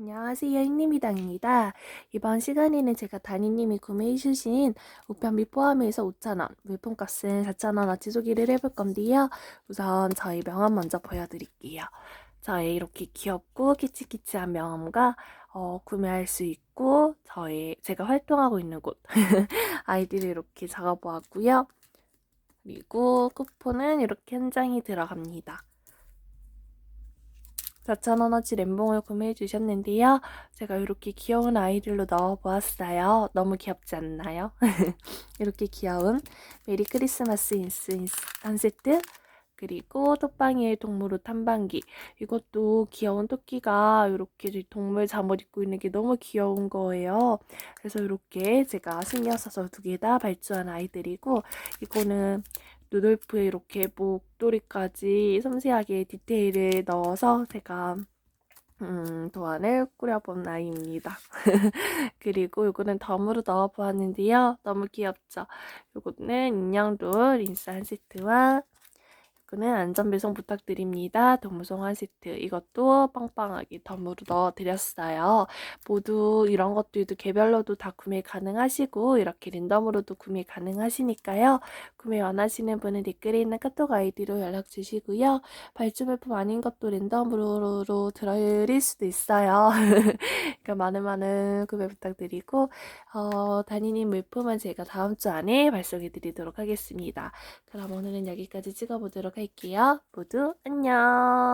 안녕하세요, 흰님이당입니다. 이번 시간에는 제가 다니님이 구매해주신 우편비 포함해서 5,000원, 물품값은 4,000원어치 소개를 해볼 건데요. 우선 저희 명함 먼저 보여드릴게요. 저의 이렇게 귀엽고 키치키치한 명함과 어, 구매할 수 있고 저의 제가 활동하고 있는 곳 아이디를 이렇게 적어보았고요. 그리고 쿠폰은 이렇게 한 장이 들어갑니다. 4,000원어치 램봉을 구매해 주셨는데요. 제가 이렇게 귀여운 아이들로 넣어 보았어요. 너무 귀엽지 않나요? 이렇게 귀여운 메리 크리스마스 인스 인스 한 세트 그리고 톡방이의 동물옷 탐방기 이것도 귀여운 토끼가 이렇게 동물 잠옷 입고 있는 게 너무 귀여운 거예요. 그래서 이렇게 제가 신경 써서 두 개 다 발주한 아이들이고 이거는 누돌프에 이렇게 목도리까지 섬세하게 디테일을 넣어서 제가 음, 도안을 꾸려본 아이입니다. 그리고 이거는 덤으로 넣어보았는데요. 너무 귀엽죠? 이거는 인형돌 한 세트와 이거는 안전배송 부탁드립니다. 동무송 한 세트. 이것도 빵빵하게 덤으로 넣어드렸어요. 모두 이런 것들도 개별로도 다 구매 가능하시고 이렇게 랜덤으로도 구매 가능하시니까요. 구매 원하시는 분은 댓글에 있는 카톡 아이디로 연락 주시고요. 발주물품 아닌 것도 랜덤으로 드릴 수도 있어요. 그러니까 많은 많은 구매 부탁드리고 어, 다니님 물품은 제가 다음 주 안에 발송해 드리도록 하겠습니다. 그럼 오늘은 여기까지 찍어보도록 할게요. 모두 안녕.